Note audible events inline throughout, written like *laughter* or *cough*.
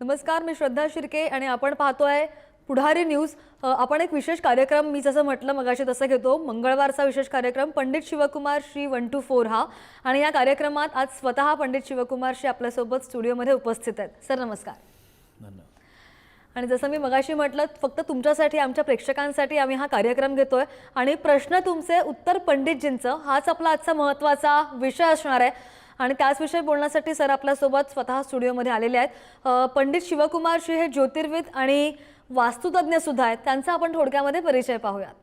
नमस्कार मी श्रद्धा शिर्के आणि आपण पाहतोय पुढारी न्यूज. आपण एक विशेष कार्यक्रम मी जसं म्हटलं मगाशी तसं घेतो. मंगळवारचा विशेष कार्यक्रम Pandit Shivkumar Shri one two four हा. आणि या कार्यक्रमात आज स्वतः पंडित शिवकुमार श्री आपल्यासोबत स्टुडिओमध्ये उपस्थित आहेत. सर नमस्कार. धन्यवाद. आणि जसं मी मगाशी म्हटलं फक्त तुमच्यासाठी आमच्या प्रेक्षकांसाठी आम्ही हा कार्यक्रम घेतोय. आणि प्रश्न तुमचे उत्तर पंडितजींचं हाच आपला आजचा महत्त्वाचा विषय असणार आहे. आणि त्याच विषयी बोलण्यासाठी सर आपल्यासोबत स्वतः स्टुडिओमध्ये आलेले आहेत. पंडित शिवकुमार श्री हे ज्योतिर्विद आणि वास्तुतज्ञ सुद्धा आहेत. त्यांचा आपण थोडक्यामध्ये परिचय पाहूयात.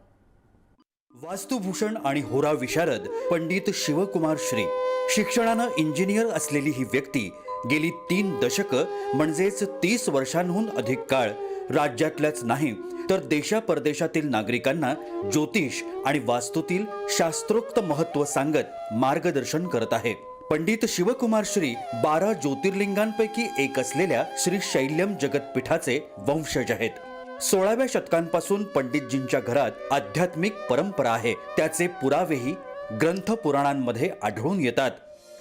वास्तुभूषण आणि होरा विशारद पंडित शिवकुमार श्री. शिक्षणानं इंजिनियर असलेली ही व्यक्ती गेली तीन दशकं म्हणजेच तीस वर्षांहून अधिक काळ राज्यातल्याच नाही तर देशा परदेशातील नागरिकांना ज्योतिष आणि वास्तूतील शास्त्रोक्त महत्त्व सांगत मार्गदर्शन करत आहे. पंडित शिवकुमार श्री बारा ज्योतिर्लिंगांपैकी एक असलेल्या श्री शैल्यम जगतपीठाचे वंशज आहेत. सोळाव्या शतकांपासून पंडितजींच्या घरात आध्यात्मिक परंपरा आहे. त्याचे पुरावेही ग्रंथ पुराणांमध्ये आढळून येतात.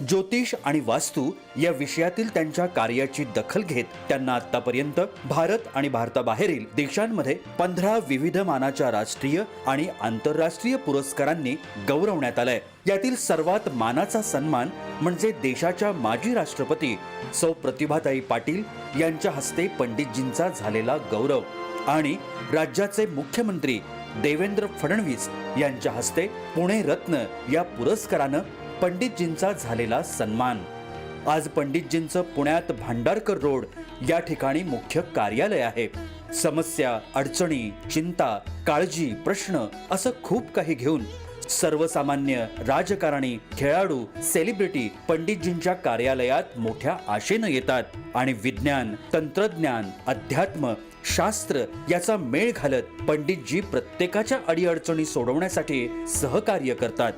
ज्योतिष आणि वास्तू या विषयातील त्यांच्या कार्याची दखल घेत त्यांना आतापर्यंत भारत आणि भारताबाहेरील देशांमध्ये पंधरा विविध मानाच्या राष्ट्रीय आणि आंतरराष्ट्रीय पुरस्कारांनी गौरवण्यात आलंय. यातील सर्वात मानाचा सन्मान म्हणजे देशाच्या माजी राष्ट्रपती सौ प्रतिभाताई पाटील यांच्या हस्ते पंडितजींचा झालेला गौरव आणि राज्याचे मुख्यमंत्री देवेंद्र फडणवीस यांच्या हस्ते पुणे रत्न या पुरस्कारानं पंडितजींचा झालेला सन्मान. आज पंडितजींचं पुण्यात भांडारकर रोड या ठिकाणी मुख्य कार्यालय आहे. समस्या अडचणी चिंता काळजी प्रश्न असं खूप काही घेऊन सर्वसामान्य राजकारणी खेळाडू सेलिब्रिटी पंडितजींच्या कार्यालयात मोठ्या आशेनं येतात आणि विज्ञान तंत्रज्ञान अध्यात्म शास्त्र याचा मेळ घालत पंडितजी प्रत्येकाच्या अडीअडचणी सोडवण्यासाठी सहकार्य करतात.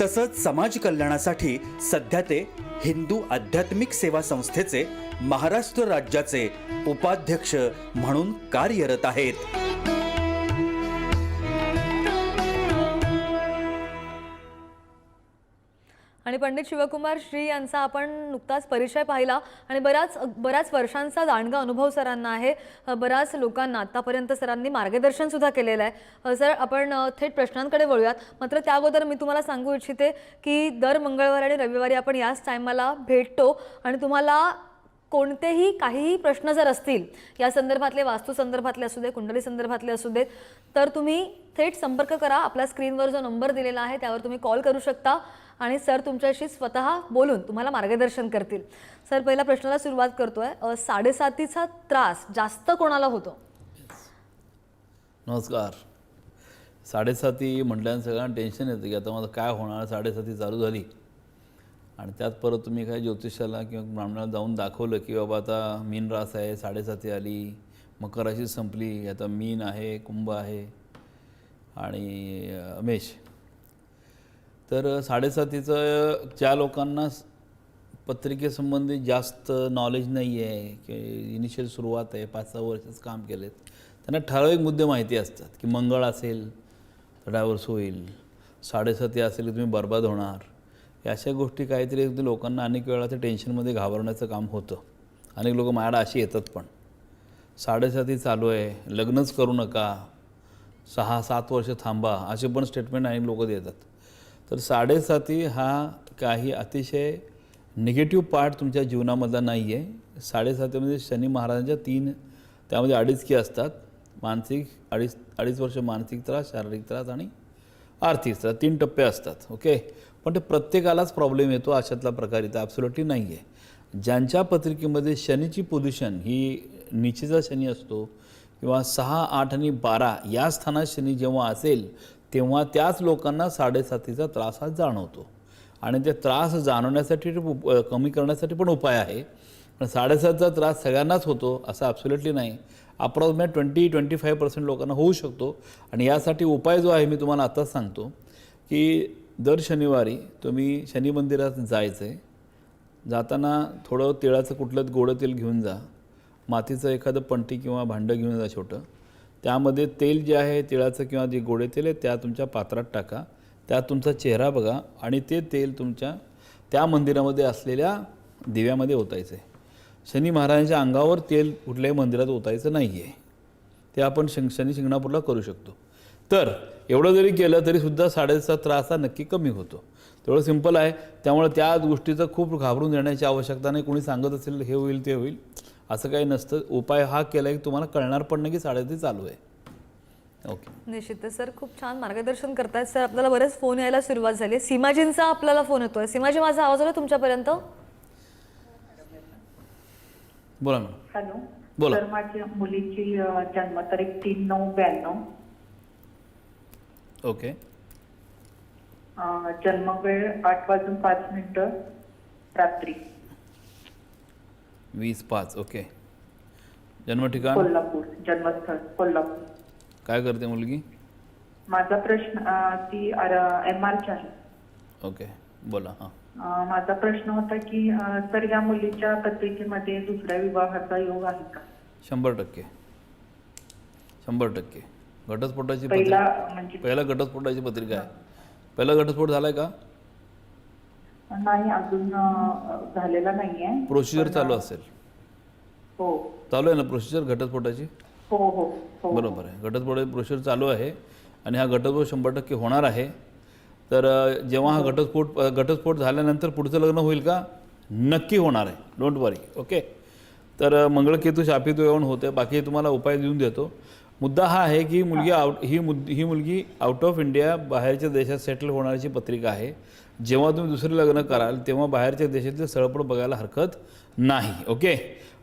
तसंच समाज कल्याणासाठी सध्या ते हिंदू आध्यात्मिक सेवा संस्थेचे महाराष्ट्र राज्याचे उपाध्यक्ष म्हणून कार्यरत आहेत. पंडित शिवकुमार श्री यांचा आपण नुकताच परिचय पाहिला आणि बऱ्याच बऱ्याच वर्षांचा दांडगा अनुभव सरांना आहे. बऱ्याच लोकांना आतापर्यंत सरांनी मार्गदर्शन सुद्धा केलेलं आहे. सर आपण थेट प्रश्नांकडे वळूयात. मात्र त्या अगोदर मी तुम्हाला सांगू इच्छिते की दर मंगळवारी आणि रविवारी आपण याच टायमाला भेटतो आणि तुम्हाला कोणतेही काहीही प्रश्न जर असतील या संदर्भातले वास्तू संदर्भातले असू दे कुंडली संदर्भातले असू देत तर तुम्ही थेट संपर्क करा. आपल्या स्क्रीनवर जो नंबर दिलेला आहे त्यावर तुम्ही कॉल करू शकता आणि सर तुमच्याशी स्वतः बोलून तुम्हाला मार्गदर्शन करतील. सर पहिल्या प्रश्नाला सुरुवात करतोय. आहे साडेसातीचा त्रास जास्त कोणाला होतो? नमस्कार. साडेसाती म्हटल्यानं सगळ्यांना टेन्शन येतं की आता माझं काय होणार? साडेसाती चालू झाली. आणि त्यात परत तुम्ही काय ज्योतिषाला किंवा ब्राह्मणाला जाऊन दाखवलं की बाबा आता मीन रास आहे साडेसाती आली मकर राशी संपली आता मीन आहे कुंभ आहे आणि मेष. तर साडेसातीचं ज्या लोकांना पत्रिकेसंबंधी जास्त नॉलेज नाही आहे की इनिशियल सुरुवात आहे पाच सहा वर्षच काम केलेत त्यांना ठराविक मुद्दे माहिती असतात की मंगळ असेल तर डायव्हर्स होईल साडेसाती असेल की तुम्ही बर्बाद होणार. या अशा गोष्टी काहीतरी अगदी लोकांना अनेक वेळा ते टेन्शनमध्ये घाबरण्याचं काम होतं. अनेक लोक माझ्याकडे अशी येतात पण. साडेसाती चालू आहे. लग्नच करू नका. सहा सात वर्ष थांबा. असे पण स्टेटमेंट अनेक लोक देतात. तर साडेसाती हा काही अतिशय निगेटिव्ह पार्ट तुमच्या जीवनामधला नाही आहे साडेसातीमध्ये म्हणजे शनी महाराजांच्या तीन त्यामध्ये अडीच की असतात. मानसिक अडीच अडीच वर्ष मानसिक त्रास शारीरिक त्रास आणि आर्थिक त्रास. तीन टप्पे असतात. ओके पण ते प्रत्येकालाच प्रॉब्लेम येतो अशातला प्रकार इथं ॲब्सोल्युटली नाही आहे ज्यांच्या पत्रिकेमध्ये शनीची पोझिशन ही निचेचा शनी असतो किंवा सहा आठ आणि बारा या स्थानात शनी जेव्हा असेल तेव्हा त्याच लोकांना साडेसातीचा त्रास हा जाणवतो. आणि ते त्रास जाणवण्यासाठी उप- कमी करण्यासाठी पण उपाय आहे. पण साडेसातचा त्रास सगळ्यांनाच होतो असं ॲब्सोल्युटली नाही. Approximate twenty twenty five percent लोकांना होऊ शकतो. आणि यासाठी उपाय जो आहे मी तुम्हाला आताच सांगतो की दर शनिवारी तुम्ही शनी मंदिरात जायचं आहे जाताना थोडं तिळाचं कुठलं गोडं तेल घेऊन जा. मातीचं एखादं पंटी किंवा भांडं घेऊन जा छोटं. त्यामध्ये तेल जे आहे तिळाचं किंवा जे गोडे तेल आहे त्या तुमच्या पात्रात टाका. त्यात तुमचा चेहरा बघा आणि ते तेल तुमच्या त्या मंदिरामध्ये असलेल्या दिव्यामध्ये ओतायचं आहे शनी महाराजांच्या अंगावर तेल कुठल्याही मंदिरात ओतायचं नाही आहे ते आपण शं शनी शिंगणापूरला करू शकतो. तर एवढं जरी केलं तरीसुद्धा साडेचा त्रास हा नक्की कमी होतो. तेवढं सिंपल आहे. त्यामुळे त्या गोष्टीचं खूप घाबरून देण्याची आवश्यकता नाही. कोणी सांगत असेल हे होईल ते होईल. असं काही नसतं. उपाय हा केला की तुम्हाला कळणार पण नाही की साडेती चालू आहे. ओके. निश्चितच सर खूप छान मार्गदर्शन करतायत. सर आपल्याला बरेच फोन यायला सुरुवात झाली आहे. सीमाजींचा आपल्याला फोन येतोय. सीमाजी माझा आवाज आला तुमच्यापर्यंत? बोला मॅडम हॅलो. बोला. तर माझ्या मुलीची जन्मतारीख तीन नऊ ब्याण्णव. ओके अ, जन्मवेळ आठ वाजून पाच मिनिटं रात्री. वीस पाच ओके जन्म ठिकाण कोल्हापूर जन्मस्थळ कोल्हापूर. काय करते मुलगी? माझा प्रश्न अ, ती एम आरची आहे. ओके बोला हाँ. अ, माझा प्रश्न होता की अ, सर या मुलीच्या पत्रिकेमध्ये दुसऱ्या विवाहाचा योग आहे का? शंभर टक्के. शंभर टक्के. घटस्फोटाची पहिला पत्रिका म्हणजे पहिला घटस्फोटाची पत्रिका आहे. पहिला घटस्फोट झालाय का? नाही अजून अ, झालेला नाहीये. प्रोसिजर चालू असेल. हो. चालू आहे ना प्रोसिजर घटस्फोटाची? हो हो हो. बरोबर आहे. घटस्फोटाची प्रोसिजर चालू आहे आणि हा घटस्फोट शंभर टक्के होणार आहे. तर अ, जेव्हा हा घटस्फोट अ, घटस्फोट झाल्यानंतर पुढचं लग्न होईल का? नक्की होणार आहे. डोंट वरी ओके तर अ, मंगळकेतू शापितू येऊन होते. बाकी तुम्हाला उपाय देऊन देतो. मुद्दा हा आहे की मुलगी आउट ही मुद ही मुलगी आउट ऑफ इंडिया बाहेरच्या देशात सेटल होण्याची पत्रिका आहे. जेव्हा तुम्ही दुसरे लग्न कराल तेव्हा बाहेरच्या देशातले स्थळपण बघायला हरकत नाही ओके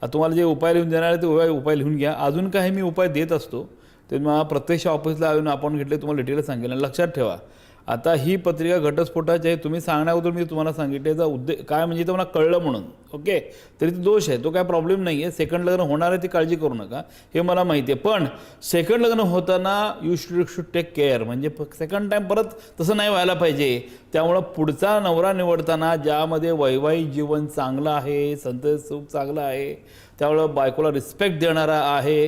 आता तुम्हाला जे उपाय लिहून देणार आहे ते उपाय उपाय लिहून घ्या. अजून काही मी उपाय देत असतो. ते मला प्रत्यक्ष ऑफिसला येऊन आपण घेतले तुम्हाला डिटेल सांगेल. आणि लक्षात ठेवा आता ही पत्रिका घटस्फोटाची आहे तुम्ही सांगण्याबद्दल मी तुम्हाला सांगितले याचा उद्दे काय म्हणजे ते मला कळलं म्हणून ओके? तरी तो दोष आहे तो काय प्रॉब्लेम नाही आहे सेकंड लग्न होणार आहे ती काळजी करू नका. हे मला माहिती आहे. पण सेकंड लग्न होताना you should should take care म्हणजे सेकंड टाईम परत तसं नाही व्हायला पाहिजे. त्यामुळं पुढचा नवरा निवडताना ज्यामध्ये वैवाहिक जीवन चांगलं आहे संत सुख चांगलं आहे त्यामुळं बायकोला रिस्पेक्ट देणारा आहे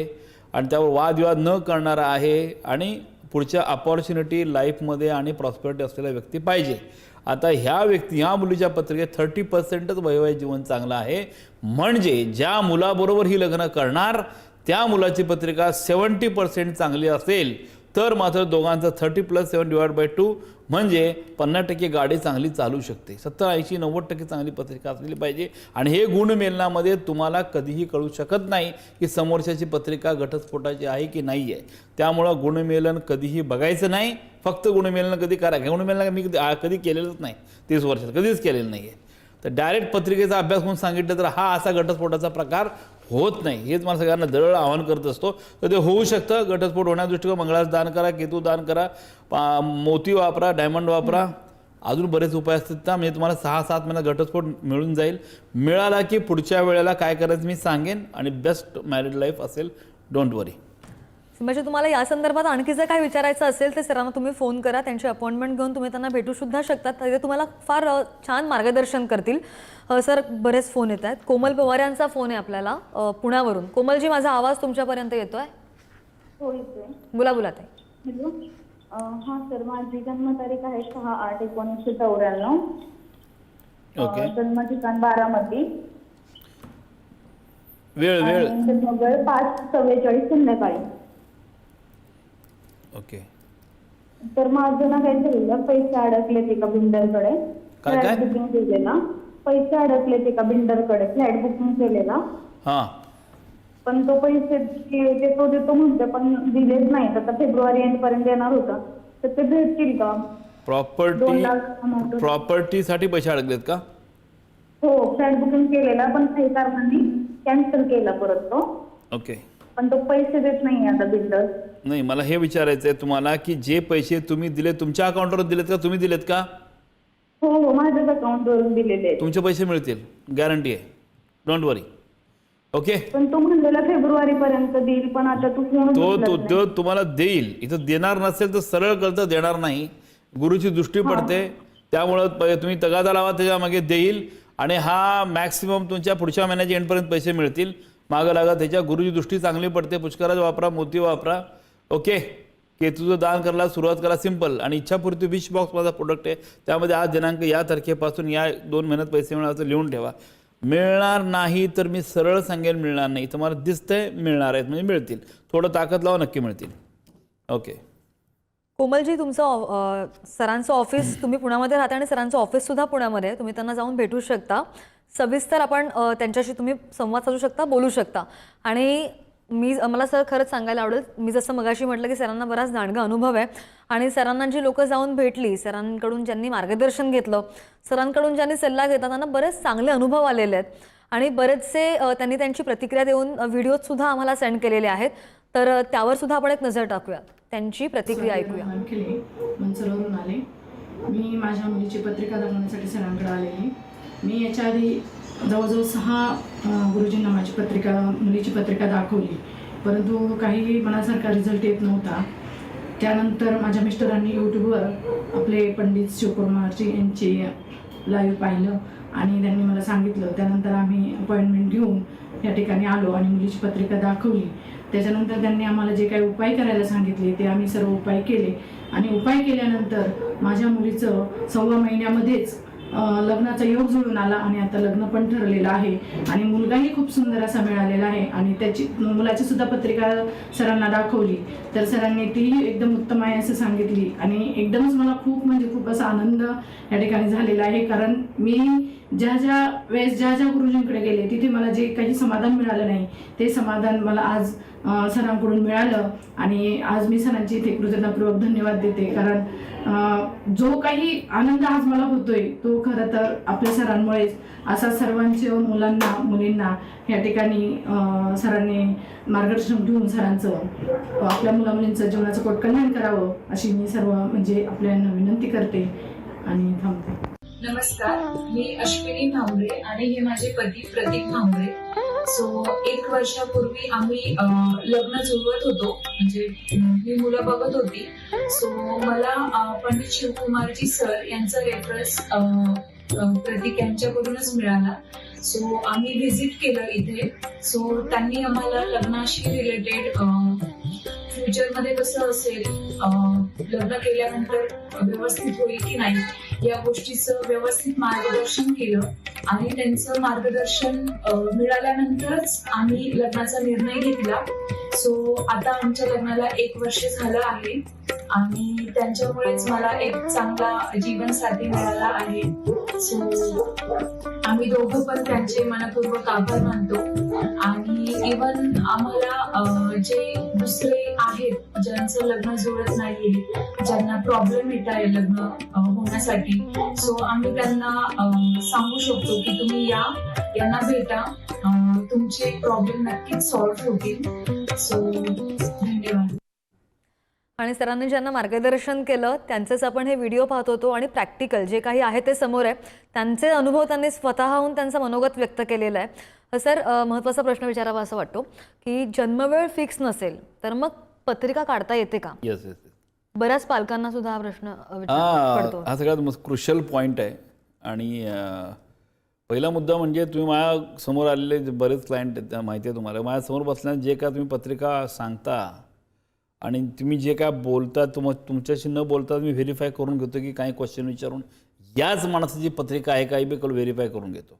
आणि त्यावर वादविवाद न करणारा आहे आणि पुढच्या अपॉर्च्युनिटी लाईफमध्ये आणि प्रॉस्पेरिटी असलेल्या व्यक्ती पाहिजे. आता ह्या व्यक्ती ह्या मुलीच्या पत्रिकेत थर्टी पर्सेंटच वैवाहिक जीवन चांगलं आहे. म्हणजे ज्या मुलाबरोबर ही लग्न करणार त्या मुलाची पत्रिका सेवन्टी पर्सेंट चांगली असेल. तर मात्र दोघांचं thirty plus seven divide by two म्हणजे पन्नास टक्के गाडी चांगली चालू शकते. सत्तर ऐंशी नव्वद टक्के चांगली पत्रिका असलेली पाहिजे. आणि हे गुणमेलनामध्ये तुम्हाला कधीही कळू शकत नाही की समोरच्याची पत्रिका घटस्फोटाची आहे की नाही आहे त्यामुळं गुणमेलन कधीही बघायचं नाही. फक्त गुणमेलन कधी करा. गुणमेलन मी कधी कधी केलेलंच नाही. तीस वर्षात कधीच केलेलं नाही आहे तर डायरेक्ट पत्रिकेचा अभ्यास म्हणून सांगितलं तर हा असा घटस्फोटाचा प्रकार होत नाही. हेच मला सगळ्यांना दरळ आवाहन करत असतो. तर ते होऊ शकतं. घटस्फोट होण्यादृष्टीकोन दृष्टिकोन मंगळास दान करा केतू दान करा पा- मोती वापरा डायमंड वापरा. अजून बरेच उपाय असतात त्या म्हणजे तुम्हाला सहा सात महिन्यात घटस्फोट मिळून जाईल. मिळाला की पुढच्या वेळेला काय करायचं मी सांगेन. आणि बेस्ट मॅरिड लाईफ असेल डोंट वरी म्हणजे तुम्हाला या संदर्भात आणखी जर काय विचारायचं असेल तर सरांना तुम्ही फोन करा त्यांची अपॉइंटमेंट घेऊन तुम्ही त्यांना भेटू सुद्धा शकतात तर ते तुम्हाला फार छान मार्गदर्शन करतील. सर बरेच फोन येत आहेत. कोमल पवार यांचा फोन आहे आपल्याला पुण्यावरून. कोमलजी माझा आवाज तुमच्यापर्यंत येतोय? हो येतोय. बोला बोला ताई. हा सर माझी जन्मतारीख आहे सहा आठ एकोणीसशे चौऱ्याण्णव. ओके. जन्म ठिकाण बारामती. वेळ वेळ. पाच चव्वेचाळीस संध्याकाळी. ओके. तर माझं ना काय झालेलं पैसे अडकले एका बिल्डरकडे. काय, काय? फ्लॅट बुकिंग केलेला. पैसे अडकले एका बिल्डरकडे फ्लॅट बुकिंग केलेला. हां. पण तो पैसे दे- देतो देतो म्हणतो पण दिलेच नाही आता फेब्रुवारी एंड पर्यंत येणार होता. तर ते भेटतील का? दोन प्रॉपर्टी लाख amount. प्रॉपर्टीसाठी पैसे अडकलेत का? हो फ्लॅट बुकिंग केलेला पण काही कारणांनी कॅन्सल केला परत तो. ओके. पण तो पैसे देत नाही आता बिल्डर. नाही मला हे विचारायचं आहे तुम्हाला की जे पैसे तुम्ही दिले तुमच्या अकाउंटवर दिलेत का? तुम्ही दिलेत का? हो हो माझ्याच अकाउंटवरून दिलेले आहेत. तुमचे पैसे मिळतील गॅरंटी आहे. डोंट वरी ओके पण तो म्हणलेला फेब्रुवारी पर्यंत देईल पण आता तू फोन तो तो तो तुम्हाला देईल. इथं देणार नसेल तर सरळ कळतं देणार नाही. गुरुची दृष्टी पडते. त्यामुळं प- तुम्ही तगादा लावा त्याच्यामागे देईल. आणि हा मॅक्सिमम तुमच्या पुढच्या महिन्याच्या एंडपर्यंत पैसे मिळतील. मागं लागा त्याच्या गुरुची दृष्टी चांगली पडते. पुष्कराज वापरा मोती वापरा. ओके. की तुझं दान करायला सुरुवात करा सिंपल आणि इच्छापूर्ती विश बॉक्स माझा प्रोडक्ट आहे. त्यामध्ये आज दिनांक या तारखेपासून या दोन महिन्यात पैसे मिळणार असं लिहून ठेवा. मिळणार नाही तर मी सरळ सांगेन मिळणार नाही. तुम्हाला दिसतंय मिळणार आहेत. म्हणजे मिळतील. थोडं ताकद लावा नक्की मिळतील. ओके. कोमलजी तुमचं सरांचं ऑफिस तुम्ही पुण्यामध्ये राहता आणि सरांचं ऑफिस सुद्धा पुण्यामध्ये तुम्ही त्यांना जाऊन भेटू शकता. सविस्तर आपण त्यांच्याशी तुम्ही संवाद साधू शकता बोलू शकता. आणि मी मला सर खरंच सांगायला आवडेल. मी जसं मगाशी म्हटलं की सरांना बराच दांडगा अनुभव आहे आणि सरांना जी लोकं जाऊन भेटली सरांकडून ज्यांनी मार्गदर्शन घेतलं सरांकडून ज्यांनी सल्ला घेतला त्यांना बरेच चांगले अनुभव आलेले आहेत. आणि बरेचसे त्यांनी त्यांची प्रतिक्रिया देऊन व्हिडिओज सुद्धा आम्हाला सेंड केलेले आहेत. तर अ, त्यावर सुद्धा आपण एक नजर टाकूया. त्यांची प्रतिक्रिया ऐकूया. मी माझ्या मुलीची पत्रिका दाखवण्यासाठी सरांकडे आलेली. मी याच्या आधी जवळजवळ सहा गुरुजींना माझी पत्रिका मुलीची पत्रिका दाखवली. परंतु काही मनासारखा रिझल्ट येत नव्हता. त्यानंतर माझ्या मिस्टरांनी यूट्यूबवर आपले पंडित शिवकुमारजी यांचे लाईव्ह पाहिलं आणि त्यांनी मला सांगितलं. त्यानंतर आम्ही अपॉइंटमेंट घेऊन या ठिकाणी आलो आणि मुलीची पत्रिका दाखवली. त्याच्यानंतर त्यांनी आम्हाला जे काही उपाय करायला सांगितले ते आम्ही सर्व उपाय केले. आणि उपाय केल्यानंतर माझ्या मुलीचं सव्वा महिन्यामध्येच लग्नाचा योग जुळून आला आणि आता लग्न पण ठरलेलं आहे. आणि मुलगाही खूप सुंदर असा मिळालेला आहे. आणि त्याची मुलाची सुद्धा पत्रिका सरांना दाखवली. तर सरांनी तीही एकदम उत्तम आहे असं सांगितली. आणि एकदमच मला खूप म्हणजे खूप असा आनंद या ठिकाणी झालेला आहे. कारण मी ज्या ज्या वेळेस ज्या ज्या गुरुजींकडे गेले तिथे मला जे काही समाधान मिळालं नाही ते समाधान मला आज सरांकडून मिळालं आणि आज मी सरांची इथे कृतज्ञतापूर्वक धन्यवाद देते. कारण जो काही आनंद आज मला होतोय तो खरं तर आपल्या सरांमुळेच. असा सर्वांच्या मुलांना मुलींना या ठिकाणी सरांनी मार्गदर्शन घेऊन सरांचं आपल्या मुलामुलींचं जीवनाचं कोट कल्याण करावं अशी मी सर्व म्हणजे आपल्याला विनंती करते आणि थांबते. नमस्कार मी अश्विनी भांबरे आणि हे माझे पती प्रतीक भांबरे सो एक वर्षापूर्वी आम्ही लग्न जुळवत होतो म्हणजे मी मुलं बघत होती. सो मला पंडित शिवकुमारजी सर यांचा रेफरन्स प्रतीक यांच्याकडूनच मिळाला. सो आम्ही व्हिजिट केलं इथे. सो त्यांनी आम्हाला लग्नाशी रिलेटेड फ्युचरमध्ये कसं असेल लग्न केल्यानंतर व्यवस्थित होईल की नाही या गोष्टीचं व्यवस्थित मार्गदर्शन केलं आणि त्यांचं मार्गदर्शन मिळाल्यानंतरच आम्ही लग्नाचा निर्णय घेतला. सो आता आमच्या लग्नाला एक वर्ष झालं आहे आणि त्यांच्यामुळेच मला एक चांगला जीवनसाथी मिळाला आहे. सो आम्ही दोघं पण त्यांचे मनपूर्वक आभार मानतो. आणि इवन आम्हाला जे दुसरे आहेत ज्यांचं लग्न जुळत नाहीये ज्यांना प्रॉब्लेम येत आहे लग्न होण्यासाठी. सो आम्ही त्यांना सांगू शकतो की तुम्ही या यांना भेटा. तुमचे प्रॉब्लेम नक्कीच सॉल्व्ह होतील. सो धन्यवाद. आणि सरांनी ज्यांना मार्गदर्शन केलं त्यांचेच आपण हे व्हिडिओ पाहत होतो आणि प्रॅक्टिकल जे काही आहे ते समोर आहे. त्यांचे अनुभव त्यांनी स्वतःहून त्यांचा मनोगत व्यक्त केलेला आहे. सर महत्त्वाचा प्रश्न विचारावा असं वाटतो की जन्मवेळ फिक्स नसेल तर मग पत्रिका काढता येते का? येस येस बऱ्याच पालकांना सुद्धा हा प्रश्न हा हा सगळ्यात मस्त क्रुशल पॉईंट आहे. आणि अं, पहिला मुद्दा म्हणजे तुम्ही माझ्यासमोर आलेले जे बरेच क्लायंट आहेत त्या माहिती आहे तुम्हाला. माझ्यासमोर बसल्याने जे काय तुम्ही पत्रिका सांगता आणि तुम्ही जे काय बोलता तुम तुमच्याशी न बोलता मी व्हेरीफाय करून घेतो की काही क्वेश्चन विचारून याच माणसाची पत्रिका आहे काही बी कल व्हेरीफाय करून घेतो.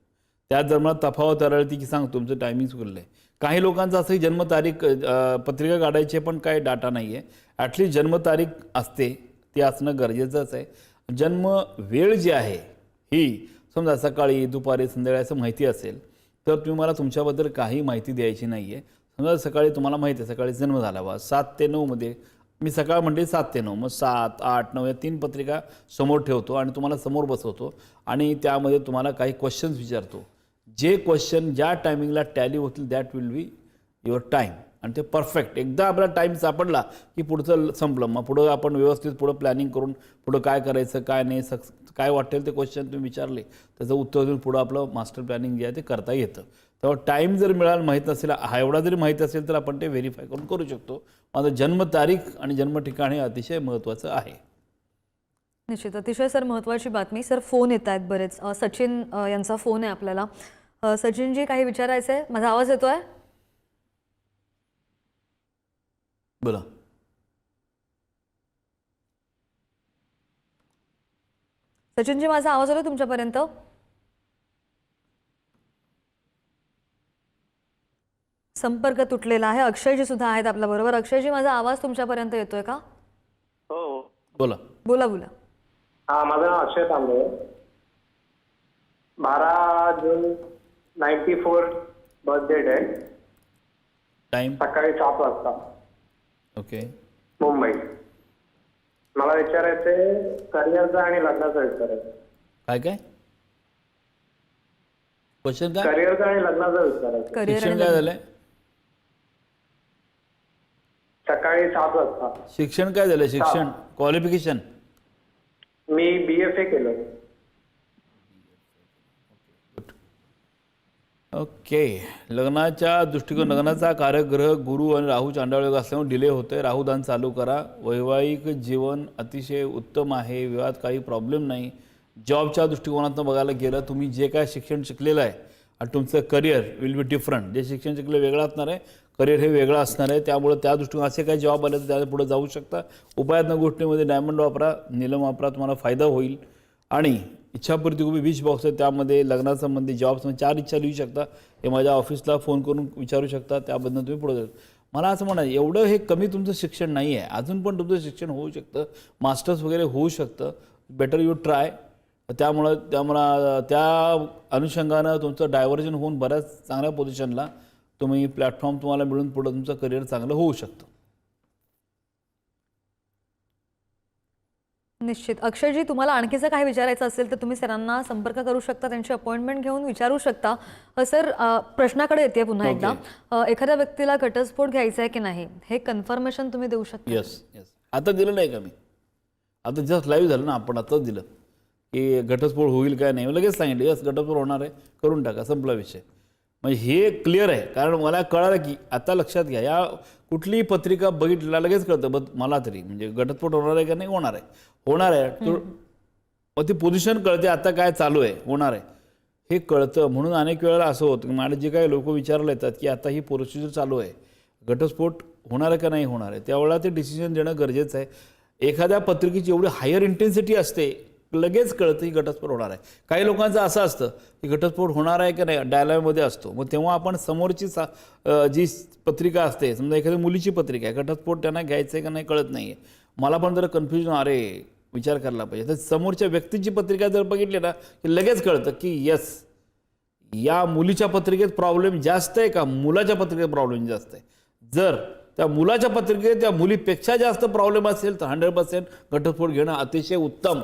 त्या दरम्यान तफावत आढळती की सांग तुमचं टायमिंग चुकलं आहे काही लोकांचं असं जन्मतारीख पत्रिका काढायची पण काही डाटा नाही आहे ॲटलिस्ट जन्मतारीख असते ते असणं गरजेचंच आहे. जन्म वेळ जी आहे ही समजा सकाळी दुपारी संध्याकाळी असं माहिती असेल तर तुम्ही मला तुमच्याबद्दल काही माहिती द्यायची नाही आहे समजा सकाळी तुम्हाला माहिती आहे सकाळी जन्म झाला बा सात ते नऊमध्ये मी सकाळ म्हणजे सात ते नऊ मग सात आठ नऊ या तीन पत्रिका समोर ठेवतो आणि तुम्हाला समोर बसवतो आणि त्यामध्ये तुम्हाला काही क्वेश्चन्स विचारतो. जे क्वेश्चन ज्या टायमिंगला टॅली होतील that will be your time आणि ते परफेक्ट एकदा आपला टाईम सापडला की पुढचं संपलं. मग पुढं आपण व्यवस्थित पुढं प्लॅनिंग करून पुढं काय करायचं काय नाही सक्स काय वाटेल ते क्वेश्चन तुम्ही विचारले त्याचं उत्तर देऊन पुढं आपलं मास्टर प्लॅनिंग जे आहे ते करता येतं. तेव्हा टाईम जर मिळाला माहीत नसेल हा एवढा जरी माहीत असेल तर आपण ते व्हेरीफाय करून करू शकतो. माझं जन्मतारीख आणि जन्मठिकाण हे अतिशय महत्त्वाचं आहे. निश्चित. अतिशय सर महत्त्वाची बातमी. सर फोन येत आहेत बरेच सचिन यांचा फोन आहे आपल्याला. सचिनजी काही विचारायचं आहे माझा आवाज येतोय? बोला. सचिनजी माझा आवाज आला तुमच्यापर्यंत? संपर्क तुटलेला आहे. अक्षयजी सुद्धा आहेत आपल्या बरोबर. अक्षयजी माझा आवाज तुमच्यापर्यंत येतोय का? हो. बोला. बोला बोला. हा माझं नाव अक्षय तांबे बारा जून नाईन्टी फोर बर्थ डेट आहे. टाईम? सकाळी सात वाजता. ओके. मुंबई. मला विचारायचंय करिअरचं आणि लग्नाचं विचारायचं काय काय? क्वेश्चन काय? करिअरचं आणि लग्नाचं विचारायचं करिअर शिक्षण काय झालंय? सकाळी सात वाजता. शिक्षण काय झालं शिक्षण? Qualification me B F A केलं. ओके. लग्नाच्या दृष्टिकोन लग्नाचा कार्यग्रह गुरु आणि राहू चांडाळयोग असल्यामुळे डिले होते राहुदान चालू करा. वैवाहिक जीवन अतिशय उत्तम आहे. विवाहात काही प्रॉब्लेम नाही. जॉबच्या दृष्टिकोनातून बघायला गेलं तुम्ही जे काय शिक्षण शिकलेलं आहे आणि तुमचं करिअर विल बी डिफरंट जे शिक्षण शिकले वेगळं असणार आहे करिअर हे वेगळं असणार आहे. त्यामुळे त्या दृष्टीने असे काही जॉब आले तर त्या पुढे जाऊ शकता. उपायात्मक गोष्टीमध्ये डायमंड वापरा निलम वापरा तुम्हाला फायदा होईल. आणि इच्छापूर्ती उभी विश बॉक्स आहे त्यामध्ये लग्नासंबंधी जॉब चार इच्छा लिहू शकता. हे माझ्या ऑफिसला फोन करून विचारू शकता त्याबद्दल तुम्ही पुढे मला असं म्हणायचं एवढं हे कमी तुमचं शिक्षण नाही आहे. अजून पण तुमचं शिक्षण होऊ शकतं मास्टर्स वगैरे होऊ शकतं. बेटर यू ट्राय त्यामुळं त्यामुळं त्या अनुषंगानं तुमचं डायव्हर्जन होऊन बऱ्याच चांगल्या पोझिशनला तुम्ही प्लॅटफॉर्म तुम्हाला मिळून पुढं तुमचं करिअर चांगलं होऊ शकतं. निश्चित. अक्षयजी तुम्हाला आणखीचं काही विचारायचं असेल तर तुम्ही सरांना संपर्क करू शकता त्यांची अपॉइंटमेंट घेऊन विचारू शकता. सर प्रश्नाकडे येते पुन्हा एकदा. एखाद्या व्यक्तीला घटस्फोट घ्यायचा आहे की नाही हे कन्फर्मेशन तुम्ही देऊ शकता? येस येस आता दिलं नाही का मी? आता जस्ट लाईव्ह झालं ना आपण आताच दिलं. की घटस्फोट होईल काय नाही लगेच सांगितलं यस घटस्फोट होणार आहे करून टाका संपला विषय. म्हणजे हे क्लिअर आहे कारण मला कळालं की आता लक्षात घ्या या कुठलीही पत्रिका बघितलेला लगेच कळतं बघ मला तरी. म्हणजे घटस्फोट होणार आहे का नाही? होणार आहे. होणार आहे. तो मग ती पोझिशन कळते आता काय चालू आहे? होणार आहे. हे कळतं. म्हणून अनेक वेळेला असं होतं की मला जे काही लोक विचारले येतात की आता ही प्रोसिजर चालू आहे. घटस्फोट होणार आहे का नाही? होणार आहे. त्यावेळेला ते डिसिजन देणं गरजेचं आहे. एखाद्या पत्रिकेची एवढी हायर इंटेन्सिटी असते लगेच कळतं की घटस्फोट होणार आहे. काही लोकांचं असं असतं की घटस्फोट होणार आहे का नाही डायलॉगमध्ये असतो. मग तेव्हा आपण समोरची सा जी पत्रिका असते समजा एखाद्या मुलीची पत्रिका आहे घटस्फोट त्यांना घ्यायचं आहे का नाही कळत नाही आहे मला पण जरा कन्फ्युजन अरे विचार करायला पाहिजे. तर समोरच्या व्यक्तीची पत्रिका जर बघितली ना की लगेच कळतं की यस या मुलीच्या पत्रिकेत प्रॉब्लेम जास्त आहे का मुलाच्या पत्रिकेत प्रॉब्लेम जास्त आहे? जर त्या मुलाच्या पत्रिकेत त्या मुलीपेक्षा जास्त प्रॉब्लेम असेल तर हंड्रेड पर्सेंट घटस्फोट घेणं अतिशय उत्तम.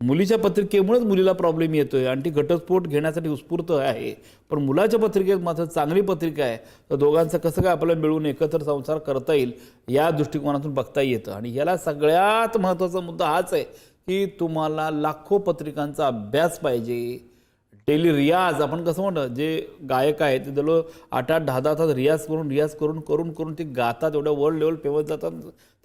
मुलीच्या पत्रिकेमुळेच मुलीला प्रॉब्लेम येतोय. आणि ती घटस्फोट घेण्यासाठी उत्स्फूर्त आहे. पण मुलाच्या पत्रिकेत मात्र चांगली पत्रिका आहे. तर दोघांचं कसं काय आपल्याला मिळून एकत्र संसार करता येईल या दृष्टिकोनातून बघता येतं. आणि याला सगळ्यात महत्त्वाचा मुद्दा हाच आहे की तुम्हाला लाखो पत्रिकांचा अभ्यास पाहिजे. डेली रियाज आपण कसं म्हणतो जे गायक आहेत ते दलो आठ आठ दहा दहा तास रियाज करून रियाज करून करून करून ते गातात एवढ्या वर्ल्ड लेवल फेमस जातात.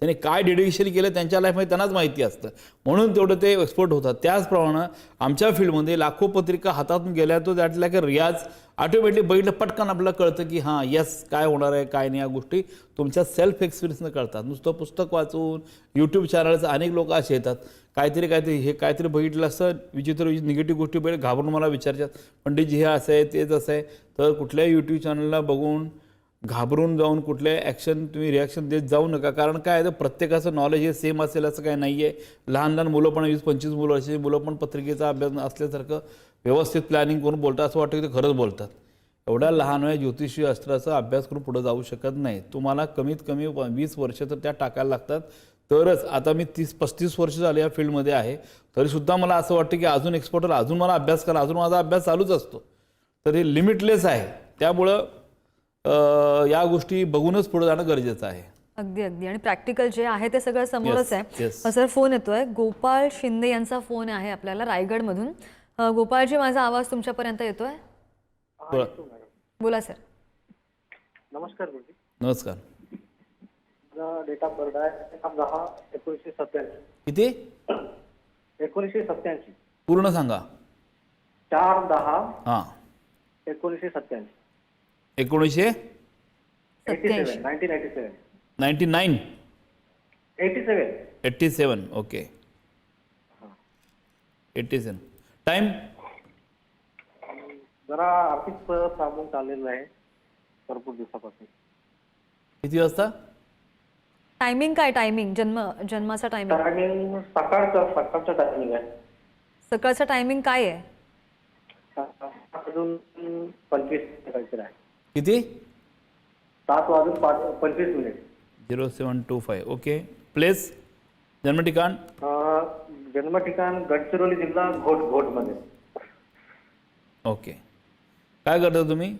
त्याने काय डेडिकेशन केलं त्यांच्या लाईफमध्ये त्यांनाच माहिती असतं. म्हणून तेवढं ते एक्सपर्ट होतात. त्याचप्रमाणे आमच्या फील्डमध्ये लाखो पत्रिका हातातून गेल्या तो त्यातल्या की रियाज ऑटोमॅटिकली बघितलं पटकन आपल्याला कळतं की हां यस काय होणार आहे काय नाही या गोष्टी तुमच्या सेल्फ एक्सपिरियन्सनं कळतात. नुसतं पुस्तक वाचून यूट्यूब चॅनलचं अनेक लोक असे येतात. काहीतरी काहीतरी हे काहीतरी बघितलं असं विचित्र निगेटिव्ह गोष्टी बघितलं घाबरून मला विचारतात पंडितजी हे असं आहे तेच असं आहे. तर कुठल्याही यूट्यूब चॅनलला बघून घाबरून जाऊन कुठल्या ॲक्शन तुम्ही रिॲक्शन देत जाऊ नका. कारण काय आहे तर प्रत्येकाचं नॉलेज हे सेम असेल असं काय नाही आहे लहान लहान मुलं पण वीस पंचवीस मुलं असे मुलं पण पत्रिकेचा अभ्यास असल्यासारखं व्यवस्थित प्लॅनिंग करून बोलतात असं वाटतं की ते खरंच बोलतात. एवढ्या लहान वया ज्योतिषी अस्त्राचा अभ्यास करून पुढे जाऊ शकत नाही. तुम्हाला कमीत कमी वीस वर्ष तर त्या टाकायला लागतात. तरच आता मी तीस पस्तीस वर्ष झाले या फील्डमध्ये आहे. तरीसुद्धा मला असं वाटतं की अजून एक्सपर्टर अजून मला अभ्यास करा. अजून माझा अभ्यास चालूच असतो. तर हे लिमिटलेस आहे. त्यामुळं या गोष्टी बघूनच पुढे जाणं गरजेचं आहे. अगदी अगदी. आणि प्रॅक्टिकल जे आहे ते सगळं समोरच आहे. सर फोन येतोय. गोपाळ शिंदे यांचा फोन आहे आपल्याला रायगडमधून गोपाळजी माझा आवाज तुमच्यापर्यंत येतोय? बोला बोला सर. नमस्कार नमस्कार. डेट ऑफ बर्थ आहे दहा एकोणीसशे सत्याऐंशी किती? एकोणीसशे सत्याऐंशी पूर्ण सांगा. चार दहा हां. एकोणीसशे सत्याऐंशी एकोणीसशे? Ninety nine. Eighty seven. Eighty seven okay. Eighty seven. Time जरा आर्थिक प्रॉब्लेम चाललेला आहे. भरपूर दिवसापासून. किती वाजता? टायमिंग काय टायमिंग जन्म जन्माचा टायमिंग टायमिंग सकाळचं सकाळचं टायमिंग आहे. सकाळचं टायमिंग काय आहे? सात वाजून पंचवीस काहीतरी आहे. किती? सात वाजून पाच पंचवीस minute. Zero seven two five okay. Place? जन्म ठिकाण? अं, जन्म ठिकाण गडचिरोली जिल्हा घोट घोटमध्ये. ओके. काय करता तुम्ही?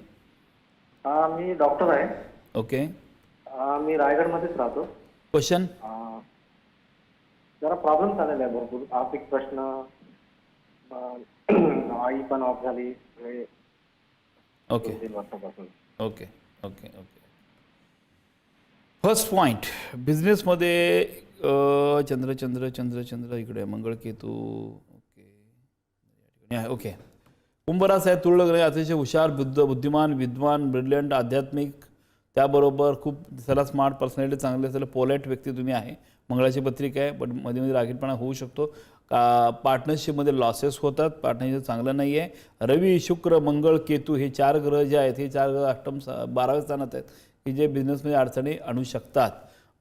मी डॉक्टर आहे. ओके. अं, मी रायगडमध्येच राहतो. क्वेश्चन? अं, जरा प्रॉब्लेम झालेला आहे भरपूर. आर्थिक प्रश्न अं, *clears throat* आई पण ऑफ़ झाली. हे ओके. दोन तीन वर्षापासून. Okay okay okay. First point बिझनेसमध्ये चंद्र चंद्र चंद्र चंद्र इकडे मंगळकेतू ओके. ओके. कुंभरास आहे तुरळ अतिशय हुशार बुद्ध बुद्धिमान विद्वान ब्रिलियंट आध्यात्मिक त्याबरोबर खूप दिसायला स्मार्ट पर्सनॅलिटी चांगली असेल पोलाईट व्यक्ती तुम्ही आहे. मंगळाची पत्रिका आहे पण मध्ये मध्ये राखीटपणा होऊ शकतो. का पार्टनरशिपमध्ये लॉसेस होतात पार्टनरशिप चांगलं नाही आहे रवी शुक्र मंगळ केतू हे चार ग्रह जे आहेत हे चार ग्रह अष्टम बाराव्या स्थानात आहेत. की जे बिझनेसमध्ये अडचणी आणू शकतात.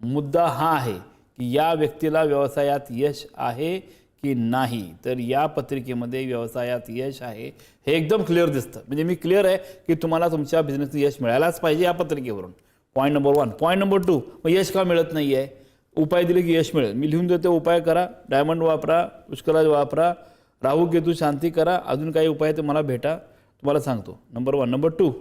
मुद्दा हा आहे की या व्यक्तीला व्यवसायात यश आहे की नाही? तर या पत्रिकेमध्ये व्यवसायात यश आहे हे एकदम क्लिअर दिसतं. म्हणजे मी क्लिअर आहे की तुम्हाला तुमच्या बिझनेसचं यश मिळायलाच पाहिजे या पत्रिकेवरून. Point number one point number two मग यश का मिळत नाही आहे उपाय दिले की यश मिळेल. मी लिहून देतो उपाय करा डायमंड वापरा पुष्कराज वापरा राहू केतू शांती करा अजून काही उपाय ते मला भेटा तुम्हाला सांगतो. नंबर वन नंबर टू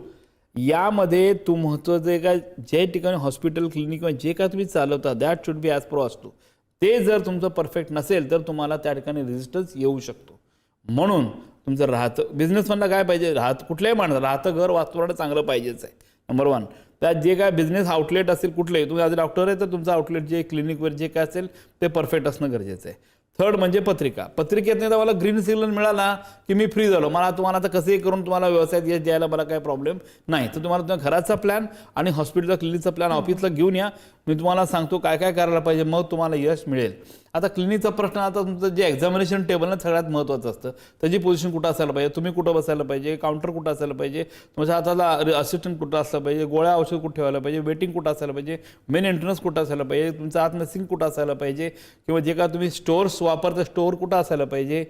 यामध्ये तुमचं जे काय जे ठिकाणी हॉस्पिटल क्लिनिक किंवा जे काय तुम्ही चालवता that should be as per असतो ते जर तुमचं परफेक्ट नसेल तर तुम्हाला त्या ठिकाणी रेजिस्टन्स येऊ शकतो. म्हणून तुमचं राहतं बिझनेसमधला काय पाहिजे? राहत कुठल्याही माणसं राहतं घर वातावरण चांगलं पाहिजेच आहे. नंबर वन त्यात जे काय बिझनेस आउटलेट असेल कुठले तुम्ही आज डॉक्टर आहे तर तुमचं आउटलेट जे क्लिनिकवर जे काय असेल ते परफेक्ट असणं गरजेचं आहे. थर्ड म्हणजे पत्रिका. पत्रिकेत नाही तर मला ग्रीन सिग्नल मिळाला की मी फ्री झालो. मला तुम्हाला आता कसंही करून तुम्हाला व्यवसायात यश द्यायला मला काही प्रॉब्लेम नाही. तर तुम्हाला तुम्ही घराचा प्लॅन आणि हॉस्पिटलचा क्लिनिकचा प्लॅन ऑफिसला घेऊन या. मी तुम्हाला सांगतो काय काय करायला पाहिजे मग तुम्हाला यश मिळेल. आता क्लिनिकचा प्रश्न आता तुमचं जे एक्झामिनेशन टेबल ना सगळ्यात महत्त्वाचं असतं. त्याची पोझिशन कुठं असायला पाहिजे? तुम्ही कुठं बसायला पाहिजे? काउंटर कुठं असायला पाहिजे? तुमच्या हाताला असिस्टंट कुठं असलं पाहिजे? गोळ्या औषध कुठं ठेवायला पाहिजे? वेटिंग कुठं असायला पाहिजे? मेन एंट्रन्स कुठं असायला पाहिजे? तुमचं आतमध्ये सिंक कुठं असायला पाहिजे? किंवा जे का तुम्ही स्टोअर्स वापरता स्टोअर कुठं असायला पाहिजे?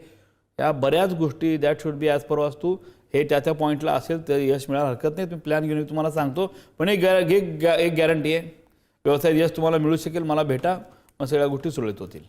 या बऱ्याच गोष्टी that should be as per vastu. हे त्या त्या पॉईंटला असेल तर यश मिळायला हरकत नाही. तुम्ही प्लॅन घेऊन मी तुम्हाला सांगतो. पण एक गॅ एक गॅ- एक गॅरंटी आहे. व्यवसायात यश तुम्हाला मिळू शकेल मला भेटा. सगळ्या गोष्टी सुरळीत होतील.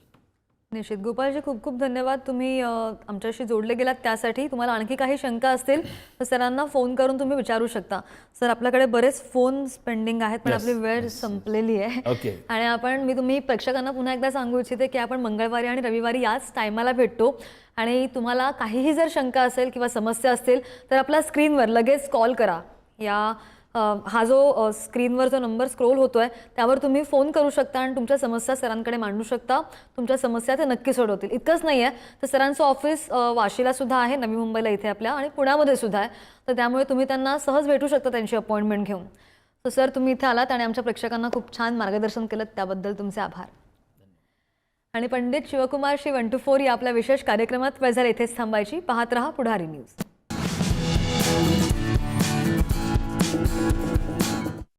निश्चित. गोपालजी खूप खूप धन्यवाद. तुम्ही आमच्याशी जोडले गेलात त्यासाठी. तुम्हाला आणखी काही शंका असतील तर सरांना फोन करून तुम्ही विचारू शकता. सर आपल्याकडे बरेच फोन पेंडिंग आहेत पण Yes, आपली वेळ संपलेली आहे. Okay. आणि आपण मी तुम्ही प्रेक्षकांना पुन्हा एकदा सांगू इच्छिते की आपण मंगळवारी आणि रविवारी याच टायमाला भेटतो. आणि तुम्हाला काहीही जर शंका असेल किंवा समस्या असतील तर आपल्या स्क्रीनवर लगेच कॉल करा. या हा जो स्क्रीनवर जो नंबर स्क्रोल होतो आहे त्यावर तुम्ही फोन करू शकता आणि तुमच्या समस्या सरांकडे मांडू शकता. तुमच्या समस्या ते नक्की सोडवतील. इतकंच नाही आहे तर सरांचं ऑफिस वाशीला सुद्धा आहे नवी मुंबईला इथे आपल्या आणि पुण्यामध्ये सुद्धा आहे. तर त्यामुळे तुम्ही त्यांना सहज भेटू शकता त्यांची अपॉइंटमेंट घेऊन. तर सर तुम्ही इथे आलात आणि आमच्या प्रेक्षकांना खूप छान मार्गदर्शन केलं त्याबद्दल तुमचे आभार. आणि Pandit Shivkumar Shri one two four या आपल्या विशेष कार्यक्रमात वेळ झाला इथेच थांबायची. पाहत रहा पुढारी न्यूज.